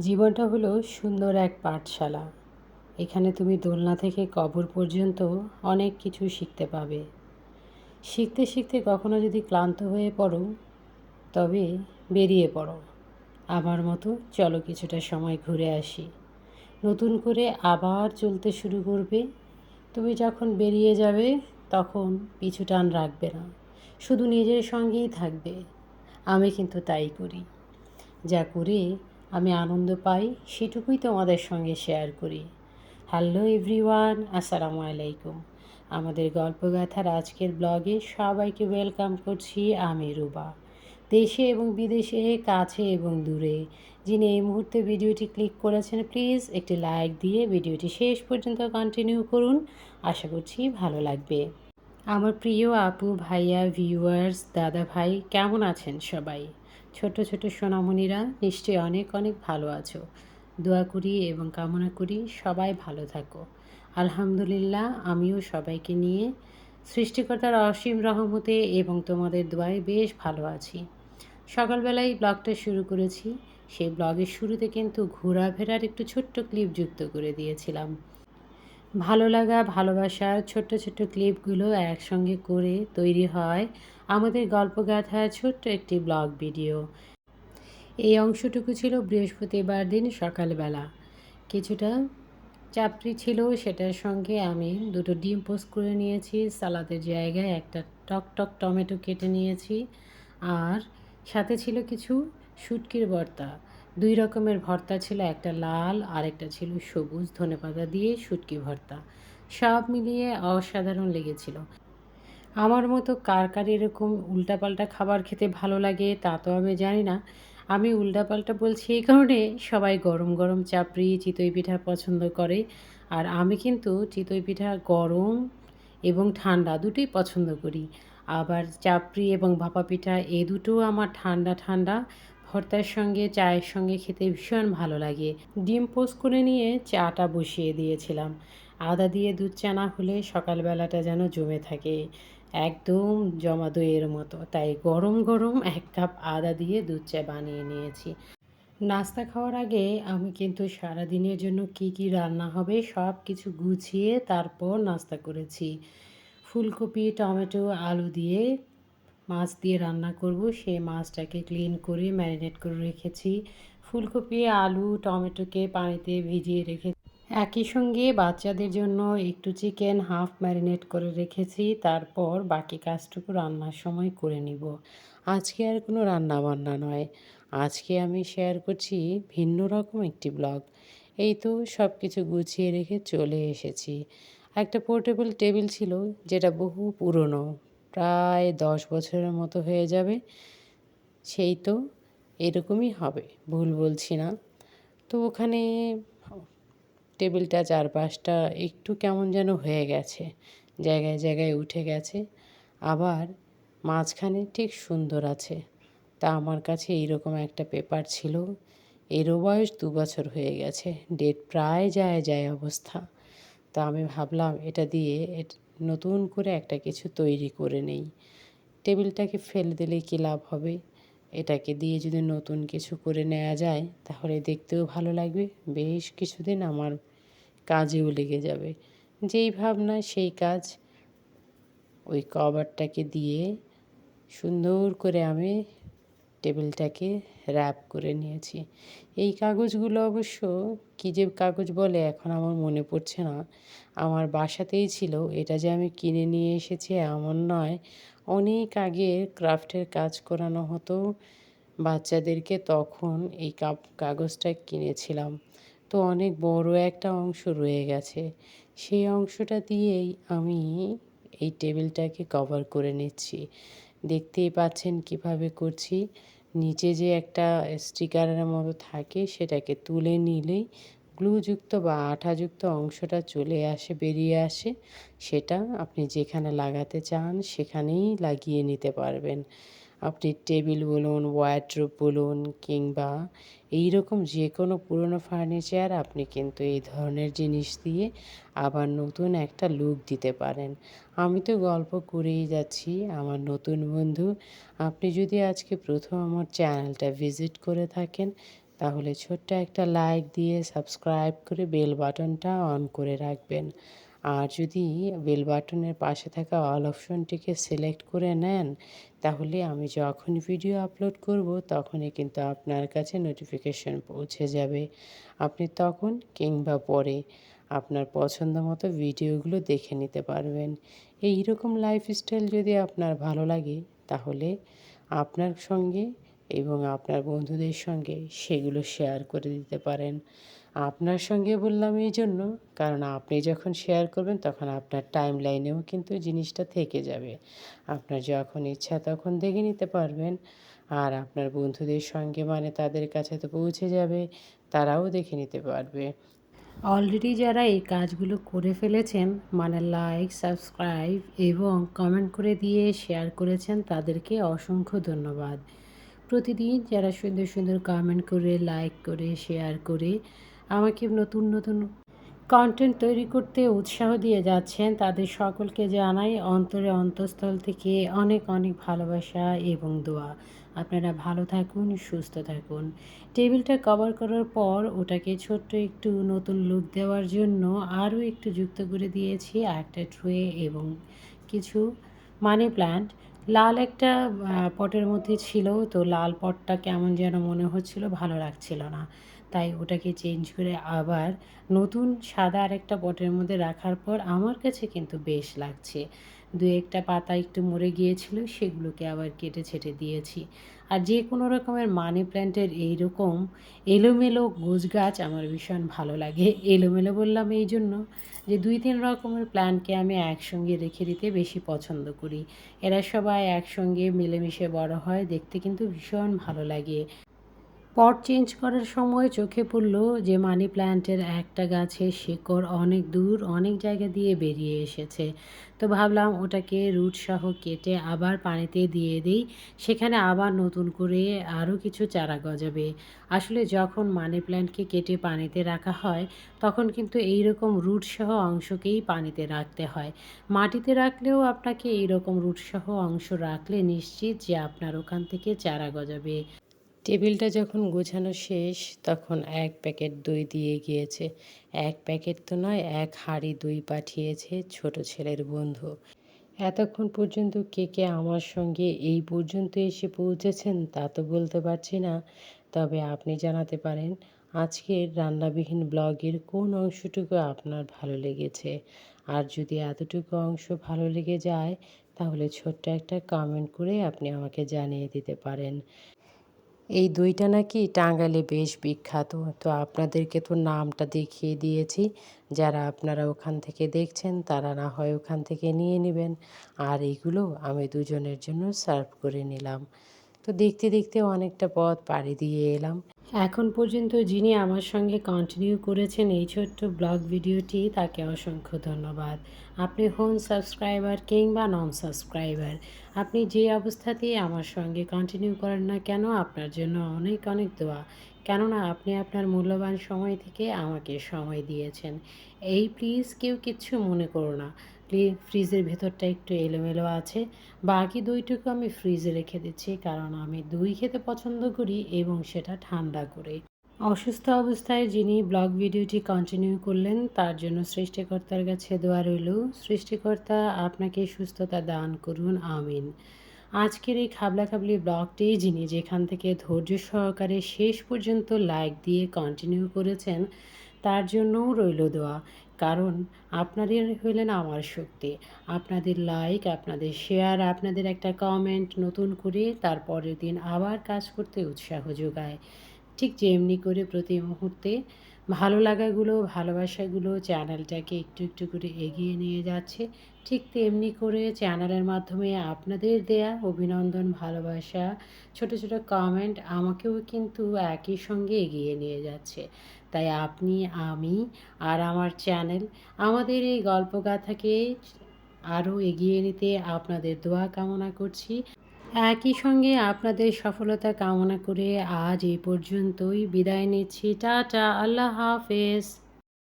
জীবনটা হলো সুন্দর এক পাঠশালা। এখানে তুমি দোলনা থেকে কবর পর্যন্ত অনেক কিছু শিখতে পাবে। শিখতে শিখতে কখনো যদি ক্লান্ত হয়ে পড়ো, তবে বেরিয়ে পড়ো। আমার মতো চলো কিছুটা সময় ঘুরে আসি। নতুন করে আবার চলতে শুরু করবে। তুমি যখন বেরিয়ে যাবে, তখন পিছু টান রাখবে না। শুধু নিজের সঙ্গেই থাকবে। আমি কিন্তু তাই করি। যা করে আমি আনন্দ পাই, সেটুকুই তোমাদের সঙ্গে শেয়ার করি। হ্যালো এভরিওয়ান আসসালামু আলাইকুম। আমাদের গল্পগাথার আজকের ব্লগে সবাইকে ওয়েলকাম করছি আমি রুবা। দেশে এবং বিদেশে, কাছে এবং দূরে। যিনি এই মুহূর্তে ভিডিওটি ক্লিক করেছেন প্লিজ একটি লাইক দিয়ে ভিডিওটি শেষ পর্যন্ত কন্টিনিউ করুন। আশা করছি ভালো লাগবে। আমার প্রিয় আপু, ভাইয়া ভিউয়ার্স দাদা ভাই, কেমন আছেন সবাই? ছোট ছোট সোনামণিরা নিশ্চয়ই অনেক অনেক ভালো আছো। দোয়া করি এবং কামনা করি সবাই ভালো থাকো। আলহামদুলিল্লাহ, আমিও সবাইকে নিয়ে সৃষ্টিকর্তার অসীম রহমতে এবং তোমাদের দোয়ায় বেশ ভালো আছি। সকালবেলায় ব্লগটা শুরু করেছি। সেই ব্লগের শুরুতে কিন্তু ঘোরাফেরার একটু ছোট্ট ক্লিপ যুক্ত করে দিয়েছিলাম। ভালো লাগা, ভালোবাসার ছোট্ট ছোট্ট ক্লিপগুলো একসঙ্গে করে তৈরি হয় আমাদের গল্প গল্পগাথার ছোট্ট একটি ব্লগ ভিডিও। এই অংশটুকু ছিল বৃহস্পতিবার দিন সকালবেলা। কিছুটা চাপড়ি ছিল, সেটার সঙ্গে আমি দুটো ডিম পোস্ট করে নিয়েছি, সালাদের জায়গায় একটা টক টক টমেটো কেটে নিয়েছি, আর সাথে ছিল কিছু শুটকির ভর্তা। দুই রকমের ভর্তা ছিল, একটা লাল আর একটা ছিল সবুজ ধনেপাতা দিয়ে শুটকি ভর্তা। সব মিলিয়ে অসাধারণ লেগেছিল। আমার মতো কার কার এরকম উল্টাপাল্টা খাবার খেতে ভালো লাগে তা তো আমি জানি না। আমি উল্টাপাল্টা বলছি এই কারণে সবাই গরম গরম চাপড়ি চিতই পিঠা পছন্দ করে। আর আমি কিন্তু চিতই পিঠা গরম এবং ঠান্ডা দুটোই পছন্দ করি। আবার চাপড়ি এবং ভাপা পিঠা এ দুটো আমার ঠান্ডা ঠান্ডা, ভর্তার সঙ্গে, চায়ের সঙ্গে খেতে ভীষণ ভালো লাগে। ডিম পোস্ট করে নিয়ে চাটা বসিয়ে দিয়েছিলাম। আদা দিয়ে দুধ চা না হলে সকালবেলাটা যেন জমে থাকে। একদম জমা দইয়ের মতো। তাই গরম গরম এক কাপ আদা দিয়ে দুধ চা বানিয়ে নিয়েছি। নাস্তা খাওয়ার আগে আমি কিন্তু সারা দিনের জন্য কি কি রান্না হবে সব কিছু গুছিয়ে তারপর নাস্তা করেছি। ফুলকপি, টমেটো, আলু দিয়ে মাছ দিয়ে রান্না করব। সেই মাছটাকে ক্লিন করে ম্যারিনেট করে রেখেছি। ফুলকপি, আলু, টমেটোকে পানিতে ভিজিয়ে রেখে একই সঙ্গে বাচ্চাদের জন্য একটু চিকেন হাফ ম্যারিনেট করে রেখেছি, তারপর বাকি কাজটুকু রান্নার সময় করে নিব। আজকে আর কোনো রান্না বান্না নয়। আজকে আমি শেয়ার করছি ভিন্ন রকম একটি ব্লগ এই তো সব কিছু গুছিয়ে রেখে চলে এসেছি। একটা পোর্টেবল টেবিল ছিল, যেটা বহু পুরনো, প্রায় দশ বছরের মতো হয়ে যাবে। সেই তো এরকমই হবে, ভুল বলছি না। তো ওখানে টেবিলটা চারপাশটা একটু কেমন যেন হয়ে গেছে, জায়গায় জায়গায় উঠে গেছে। আবার মাঝখানে ঠিক সুন্দর আছে। তা আমার কাছে এইরকম একটা পেপার ছিল। এরও বয়স দু বছর হয়ে গেছে, ডেট প্রায় যায় যায় অবস্থা। তা আমি ভাবলাম এটা দিয়ে নতুন করে একটা কিছু তৈরি করে নেই। টেবিলটাকে ফেলে দিলে কী লাভ হবে? এটাকে দিয়ে যদি নতুন কিছু করে নেওয়া যায়, তাহলে দেখতেও ভালো লাগবে। বেশ কিছুদিন আমার কাজেও লেগে যাবে। যেই ভাবনা, সেই কাজ ওই কভারটাকে দিয়ে সুন্দর করে আমি টেবিলটাকে র্যাপ করে নিয়েছি। এই কাগজগুলো অবশ্য কী যে কাগজ বলে এখন আমার মনে পড়ছে না। আমার বাসাতেই ছিল। এটা যে আমি কিনে নিয়ে এসেছি এমন নয়। অনেক আগে ক্রাফটের কাজ করানো হতো। বাচ্চাদেরকে তখন এই কাগজটা কিনেছিলাম। তো অনেক বড় একটা অংশ রয়ে গেছে। সেই অংশটা দিয়েই আমি এই টেবিলটাকে কভার করে নিচ্ছি। দেখতেই পাচ্ছেন কীভাবে করছি। নিচে যে একটা স্টিকারের মতো থাকে সেটাকে তুলে নিলেই গ্লুযুক্ত বা আঠাযুক্ত অংশটা চলে আসে, বেরিয়ে আসে। সেটা আপনি যেখানে লাগাতে চান সেখানেই লাগিয়ে নিতে পারবেন। আপনি টেবিল বলুন ওয়ার্ড্রোব বলুন কিংবা এই রকম যে কোনো পুরনো ফার্নিচার আপনি কিন্তু এই ধরনের জিনিস দিয়ে আবার নতুন একটা লুক দিতে পারেন। আমি তো গল্প করেই যাচ্ছি, আমার নতুন বন্ধু। আপনি যদি আজকে প্রথম আমার চ্যানেলটা ভিজিট করে থাকেন, তাহলে ছোট্ট একটা লাইক দিয়ে সাবস্ক্রাইব করে বেল বাটনটা অন করে রাখবেন। আর যদি বেল বাটনের পাশে থাকা অল অপশনটিকে সিলেক্ট করে নেন তাহলে আমি যখন ভিডিও আপলোড করব, তখনই কিন্তু আপনার কাছে নোটিফিকেশন পৌঁছে যাবে। আপনি তখন কিংবা পরে আপনার পছন্দ মতো ভিডিওগুলো দেখে নিতে পারবেন। এই রকম লাইফস্টাইল যদি আপনার ভালো লাগে, তাহলে আপনার সঙ্গে এবং আপনার বন্ধুদের সঙ্গে সেগুলো শেয়ার করে দিতে পারেন। আপনার সঙ্গে বললাম এই জন্য, কারণ আপনি যখন শেয়ার করবেন, তখন আপনার টাইম লাইনেও কিন্তু জিনিসটা থেকে যাবে। আপনার যখন ইচ্ছা তখন দেখে নিতে পারবেন। আর আপনার বন্ধুদের সঙ্গে মানে তাদের কাছে তো পৌঁছে যাবে, তারাও দেখে নিতে পারবে। অলরেডি যারা এই কাজগুলো করে ফেলেছেন মানে লাইক সাবস্ক্রাইব এবং কমেন্ট করে দিয়ে শেয়ার করেছেন, তাদেরকে অসংখ্য ধন্যবাদ। প্রতিদিন যারা সুন্দর সুন্দর কমেন্ট করে লাইক করে শেয়ার করে আমাকে নতুন নতুন কন্টেন্ট তৈরি করতে উৎসাহ দিয়ে যাচ্ছেন, তাদের সকলকে জানাই অন্তরে অন্তঃস্থল থেকে অনেক অনেক ভালোবাসা এবং দোয়া। আপনারা ভালো থাকুন, সুস্থ থাকুন। টেবিলটা কভার করার পর ওটাকে ছোট্ট একটু নতুন লুক দেওয়ার জন্য আরও একটু যুক্ত করে দিয়েছি, একটা ট্রে এবং কিছু মানি প্ল্যান্ট লাল একটা পটের মধ্যে ছিল, তো লাল পটটা কেমন যেন মনে হচ্ছিল, ভালো লাগছিল না। তাই ওটাকে চেঞ্জ করে আবার নতুন সাদা আরেকটা পটের মধ্যে রাখার পর আমার কাছে কিন্তু বেশ লাগছে। দু একটা পাতা একটু মরে গিয়েছিল, সেগুলোকে আবার কেটে ছেটে দিয়েছি। আর যে কোনো রকমের মানি প্ল্যান্টের এইরকম এলোমেলো গোছ গাছ আমার ভীষণ ভালো লাগে। এলোমেলো বললাম এই জন্য যে দুই তিন রকমের প্ল্যান্টকে আমি একসঙ্গে রেখে দিতে বেশি পছন্দ করি। এরা সবাই একসঙ্গে মিলেমিশে বড় হয়, দেখতে কিন্তু ভীষণ ভালো লাগে। পট চেঞ্জ করার সময় চোখে পড়ল যে মানি প্ল্যান্টের একটা গাছের শিকড় অনেক দূর, অনেক জায়গা দিয়ে বেরিয়ে এসেছে। তো ভাবলাম ওটাকে রুট সহ কেটে আবার পানিতে দিয়ে দিই, সেখানে আবার নতুন করে আরও কিছু চারা গজাবে। আসলে যখন মানি প্ল্যান্টকে কেটে পানিতে রাখা হয়, তখন কিন্তু এই রকম রুট সহ অংশকেই পানিতে রাখতে হয়। মাটিতে রাখলেও আপনাকে এই রকম রুট সহ অংশ রাখলে নিশ্চিত যে আপনার ওখান থেকে চারা গজাবে। টেবিলটা যখন গোছানো শেষ, তখন এক প্যাকেট দই দিয়ে গিয়েছে। এক প্যাকেট তো নয়, এক হাঁড়ি দই পাঠিয়েছে ছোট ছেলের বন্ধু। এতক্ষণ পর্যন্ত কে কে আমার সঙ্গে এই পর্যন্ত এসে পৌঁছেছেন তা তো বলতে পারছি না। তবে আপনি জানাতে পারেন, আজকের রান্নাবিহীন ব্লগের কোন অংশটুকু আপনার ভালো লেগেছে? আর যদি এতটুকু অংশ ভালো লেগে যায়, তাহলে ছোট্ট একটা কমেন্ট করে আপনি আমাকে জানিয়ে দিতে পারেন। এই দুইটা নাকি টাঙ্গাইলে বেশ বিখ্যাত। তো আপনাদেরকে তো নামটা দেখিয়ে দিয়েছি। যারা আপনারা ওখান থেকে দেখছেন, তারা না হয় ওখান থেকে নিয়ে নেবেন। আর এগুলো আমি দুজনের জন্য সার্ভ করে নিলাম। তো দেখতে দেখতে অনেকটা পথ পাড়ি দিয়ে এলাম। এখন পর্যন্ত যিনি আমার সঙ্গে কন্টিনিউ করেছেন এই ছোট্ট ব্লগ ভিডিওটি, তাকে অসংখ্য ধন্যবাদ। আপনি হন সাবস্ক্রাইবার কিংবা নন সাবস্ক্রাইবার আপনি যে অবস্থাতেই আমার সঙ্গে কন্টিনিউ করেন না কেন, আপনার জন্য অনেক অনেক দোয়া। কেননা আপনি আপনার মূল্যবান সময় থেকে আমাকে সময় দিয়েছেন। এই প্লিজ কেউ কিচ্ছু মনে করো না। ফ্রিজের ভেতরটা একটু এলোমেলো আছে। বাকি দইটুকু আমি ফ্রিজে রেখে দিচ্ছি, কারণ আমি দই খেতে পছন্দ করি এবং সেটা ঠান্ডা করে। অসুস্থ অবস্থায় যিনি ব্লগ ভিডিওটি কন্টিনিউ করলেন, তার জন্য সৃষ্টিকর্তার কাছে দোয়া রইল। সৃষ্টিকর্তা, আপনাকে সুস্থতা দান করুন, আমিন। আজকের এই খাবলা খাবলি ব্লগটি যিনি যেখান থেকে ধৈর্য সহকারে শেষ পর্যন্ত লাইক দিয়ে কন্টিনিউ করেছেন তার জন্যও রইল দোয়া। কারণ আপনাদের হইলেন আমার শক্তি। আপনাদের লাইক আপনাদের শেয়ার আপনাদের একটা কমেন্ট নতুন করে তারপরের দিন আবার কাজ করতে উৎসাহ যোগায়। ঠিক যেমনি করে প্রতি মুহূর্তে ভালো লাগাগুলো, ভালোবাসাগুলো চ্যানেলটাকে একটু একটু করে এগিয়ে নিয়ে যাচ্ছে। ঠিক তেমনি করে চ্যানেলের মাধ্যমে আপনাদের দেয়া অভিনন্দন, ভালোবাসা, ছোট ছোট কমেন্ট আমাকেও কিন্তু একই সঙ্গে এগিয়ে নিয়ে যাচ্ছে। তাই আপনি, আমি আর আমার চ্যানেল, আমাদের এই গল্পগাথাকে আরও এগিয়ে নিতে আপনাদের দোয়া কামনা করছি। একই সঙ্গে আপনাদের সফলতা কামনা করে আজ এই পর্যন্তই বিদায় নিচ্ছি। টাটা, আল্লাহ হাফেজ।